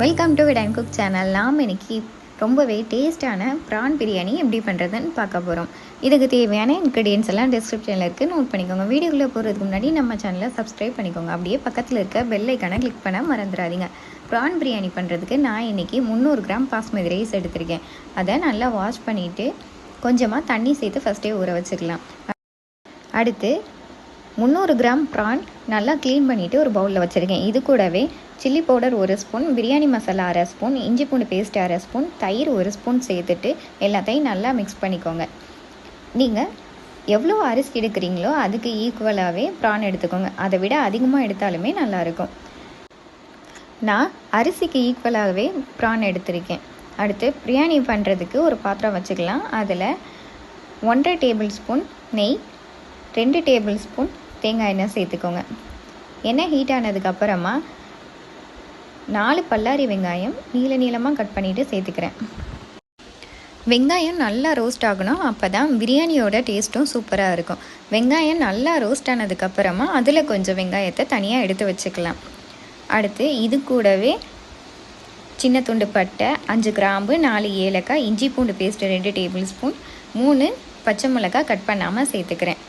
Welcome to vit cook channel நாம் இன்னைக்கு ரொம்பவே டேஸ்டான ப்ரான் பிரியாணி எப்படி பண்ணுறதுன்னு பார்க்க போகிறோம் இதுக்கு தேவையான இன்க்ரீடியன்ஸ் எல்லாம் டிஸ்கிரிப்ஷனில் இருக்குது நோட் பண்ணிக்கோங்க. வீடியோக்குள்ளே போகிறதுக்கு முன்னாடி நம்ம சேனலை சப்ஸ்கிரைப் பண்ணிக்கோங்க. அப்படியே பக்கத்தில் இருக்க பெல்லைக்கான கிளிக் பண்ண மறந்துடாதீங்க. ப்ரான் பிரியாணி பண்ணுறதுக்கு நான் இன்றைக்கி முந்நூறு கிராம் பாஸ்மதி ரைஸ் எடுத்திருக்கேன். அதை நல்லா வாஷ் பண்ணிவிட்டு கொஞ்சமாக தண்ணி சேர்த்து ஃபஸ்ட்டே ஊற வச்சுக்கலாம். அடுத்து முந்நூறு கிராம் ப்ரான் நல்லா க்ளீன் பண்ணிவிட்டு ஒரு பவுலில் வச்சுருக்கேன். இது கூடவே சில்லி பவுடர் ஒரு ஸ்பூன் பிரியாணி மசாலா அரை ஸ்பூன் இஞ்சி பூண்டு பேஸ்ட் அரை ஸ்பூன் தயிர் ஒரு ஸ்பூன் சேர்த்துட்டு எல்லாத்தையும் நல்லா மிக்ஸ் பண்ணிக்கோங்க. நீங்கள் எவ்வளோ அரிசி எடுக்கிறீங்களோ அதுக்கு ஈக்குவலாகவே ப்ரான் எடுத்துக்கோங்க. அதை விட அதிகமாக எடுத்தாலுமே நல்லாயிருக்கும் நான் அரிசிக்கு ஈக்குவலாகவே ப்ரான் எடுத்திருக்கேன். அடுத்து பிரியாணி பண்ணுறதுக்கு ஒரு பாத்திரம் வச்சுக்கலாம். அதில் ஒன்றரை டேபிள் ஸ்பூன் நெய் ரெண்டு டேபிள் ஸ்பூன் தேங்காய் எண்ணெய் சேர்த்துக்கோங்க. எண்ணெய் ஹீட் ஆனதுக்கப்புறமா நாலு பல்லாரி வெங்காயம் நீள நீளமாக கட் பண்ணிவிட்டு சேர்த்துக்கிறேன். வெங்காயம் நல்லா ரோஸ்ட் ஆகணும். அப்போ தான் பிரியாணியோட டேஸ்ட்டும் சூப்பராக இருக்கும். வெங்காயம் நல்லா ரோஸ்ட் ஆனதுக்கப்புறமா அதில் கொஞ்சம் வெங்காயத்தை தனியாக எடுத்து வச்சுக்கலாம். அடுத்து இது கூடவே சின்ன துண்டு பட்டை அஞ்சு கிராம்பு நாலு ஏலக்காய் இஞ்சி பூண்டு பேஸ்ட்டு ரெண்டு டேபிள் ஸ்பூன் மூணு பச்சை மிளகாய் கட் பண்ணாமல் சேர்த்துக்கிறேன்.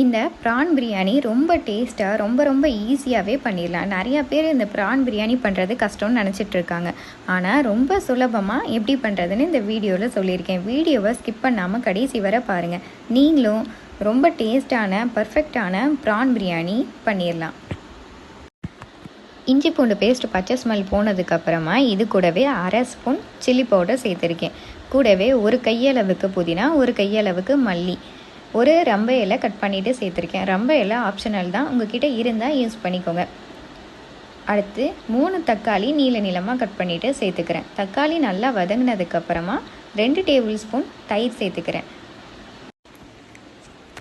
இந்த ப்ரான் பிரியாணி ரொம்ப டேஸ்ட்டாக ரொம்ப ரொம்ப ஈஸியாகவே பண்ணிடலாம். நிறையா பேர் இந்த ப்ரான் பிரியாணி பண்ணுறது கஷ்டம்னு நினச்சிட்டு இருக்காங்க. ஆனால் ரொம்ப சுலபமாக எப்படி பண்ணுறதுன்னு இந்த வீடியோவில் சொல்லியிருக்கேன். வீடியோவை ஸ்கிப் பண்ணாமல் கடைசி வரை பாருங்கள் நீங்களும் ரொம்ப டேஸ்டான பர்ஃபெக்டான ப்ரான் பிரியாணி பண்ணிடலாம். இஞ்சி பூண்டு பேஸ்ட் பச்சை ஸ்மெல் போனதுக்கப்புறமா இது கூடவே அரை ஸ்பூன் சில்லி பவுடர் சேர்த்துருக்கேன். கூடவே ஒரு கையளவுக்கு புதினா ஒரு கையளவுக்கு மல்லி. ஒரு ரம்ப இலை கட் பண்ணிவிட்டு சேர்த்துருக்கேன். ரம்ப இலை ஆப்ஷனல் தான். உங்ககிட்ட இருந்தால் யூஸ் பண்ணிக்கோங்க. அடுத்து மூணு தக்காளி நீல நீளமாக கட் பண்ணிவிட்டு சேர்த்துக்கிறேன். தக்காளி நல்லா வதங்கினதுக்கப்புறமா ரெண்டு டேபிள் ஸ்பூன் தயிர் சேர்த்துக்கிறேன்.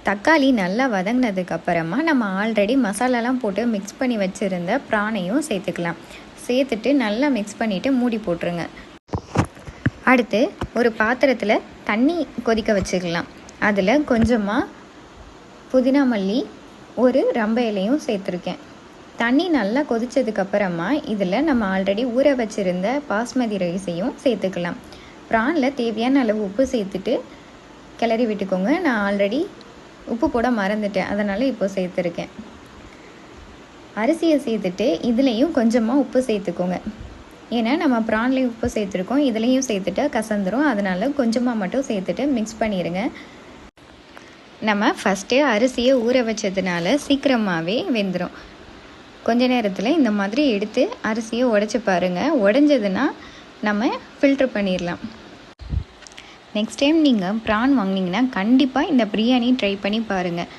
தக்காளி நல்லா வதங்கினதுக்கப்புறமா நம்ம ஆல்ரெடி மசாலாலாம் போட்டு மிக்ஸ் பண்ணி வச்சுருந்த ப்ரானையும் சேர்த்துக்கலாம். சேர்த்துட்டு நல்லா மிக்ஸ் பண்ணிவிட்டு மூடி போட்டுருங்க. அடுத்து ஒரு பாத்திரத்தில் தண்ணி கொதிக்க வச்சுக்கலாம். அதில் கொஞ்சமாக புதினா மல்லி ஒரு ரம்ப இலையும் சேர்த்துருக்கேன். தண்ணி நல்லா கொதித்ததுக்கப்புறமா இதில் நம்ம ஆல்ரெடி ஊற வச்சுருந்த பாஸ்மதி ரைஸையும் சேர்த்துக்கலாம். ப்ரானில் தேவையான அளவு உப்பு சேர்த்துட்டு கிளறி விட்டுக்கோங்க. நான் ஆல்ரெடி உப்பு போட மறந்துட்டேன். அதனால் இப்போ சேர்த்துருக்கேன். அரிசியை சேர்த்துட்டு இதுலேயும் கொஞ்சமாக உப்பு சேர்த்துக்கோங்க. ஏன்னா நம்ம ப்ரான்லேயும் உப்பு சேர்த்துருக்கோம். இதுலேயும் சேர்த்துட்டு கசந்துரும். அதனால் கொஞ்சமாக மட்டும் சேர்த்துட்டு மிக்ஸ் பண்ணிடுங்க நம்ம ஃபஸ்ட்டு அரிசியை ஊற வச்சதுனால சீக்கிரமாகவே வெந்துடும் கொஞ்ச நேரத்தில் இந்த மாதிரி எடுத்து அரிசியை உடச்சி பாருங்கள் உடஞ்சதுன்னா நம்ம ஃபில்ட்ரு பண்ணிடலாம் நெக்ஸ்ட் டைம் நீங்கள் ப்ரான் வாங்கினீங்கன்னா கண்டிப்பாக இந்த பிரியாணி ட்ரை பண்ணி பாருங்கள்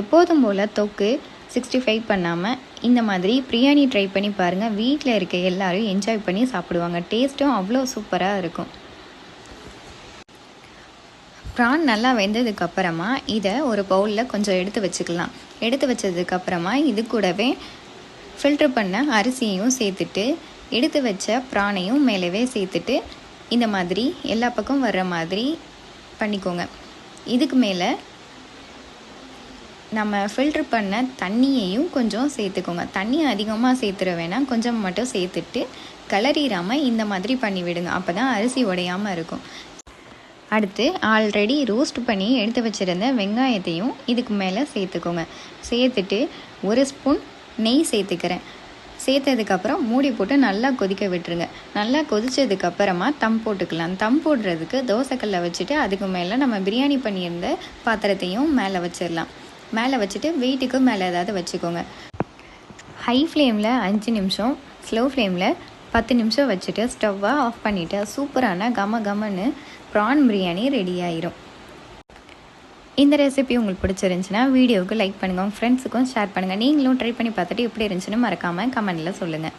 எப்போதும் போல் தொக்கு சிக்ஸ்டி ஃபைவ் பண்ணாமல் இந்த மாதிரி பிரியாணி ட்ரை பண்ணி பாருங்கள் வீட்டில் இருக்க எல்லோரும் என்ஜாய் பண்ணி சாப்பிடுவாங்க. டேஸ்ட்டும் அவ்வளோ சூப்பராக இருக்கும். ப்ரான் நல்லா வெந்ததுக்கப்புறமா இதை ஒரு பவுலில் கொஞ்சம் எடுத்து வச்சுக்கலாம். எடுத்து வச்சதுக்கப்புறமா இது கூடவே ஃபில்ட்ரு பண்ண அரிசியையும் சேர்த்துட்டு எடுத்து வச்ச ப்ரானையும் மேலவே சேர்த்துட்டு இந்த மாதிரி எல்லா பக்கம் வர்ற மாதிரி பண்ணிக்கோங்க. இதுக்கு மேலே நம்ம ஃபில்ட்ரு பண்ண தண்ணியையும் கொஞ்சம் சேர்த்துக்கோங்க. தண்ணி அதிகமாக சேர்த்துற வேணாம். கொஞ்சம் மட்டும் சேர்த்துட்டு கலரிடாமல் இந்த மாதிரி பண்ணி விடுங்க. அப்போ தான் அரிசி உடையாமல் இருக்கும். அடுத்து ஆல்ரெடி ரோஸ்ட் பண்ணி எடுத்து வச்சுருந்த வெங்காயத்தையும் இதுக்கு மேலே சேர்த்துக்கோங்க. சேர்த்துட்டு ஒரு ஸ்பூன் நெய் சேர்த்துக்கிறேன். சேர்த்ததுக்கப்புறம் மூடி போட்டு நல்லா கொதிக்க விட்டுருங்க. நல்லா கொதித்ததுக்கப்புறமா தம் போட்டுக்கலாம். தம் போடுறதுக்கு தோசைக்கல்லை வச்சுட்டு அதுக்கு மேலே நம்ம பிரியாணி பண்ணியிருந்த பாத்திரத்தையும் மேலே வச்சிடலாம் மேலே வச்சுட்டு வெயிட்டுக்கு மேலே ஏதாவது வச்சுக்கோங்க. ஹை ஃப்ளேமில் அஞ்சு நிமிஷம் ஸ்லோ ஃப்ளேமில் பத்து நிமிஷம் வச்சுட்டு ஸ்டவ்வை ஆஃப் பண்ணிவிட்டு சூப்பரான கம கமன்னு ப்ரான் பிரியாணி ரெடி ஆயிரும். இந்த ரெசிபி உங்களுக்கு பிடிச்சிருந்துச்சுன்னா வீடியோவுக்கு லைக் பண்ணுங்கள் உங்கள் ஃப்ரெண்ட்ஸுக்கும் ஷேர் பண்ணுங்கள் நீங்களும் ட்ரை பண்ணி பார்த்துட்டு எப்படி இருந்துச்சுன்னு மறக்காமல் கமெண்டில் சொல்லுங்கள்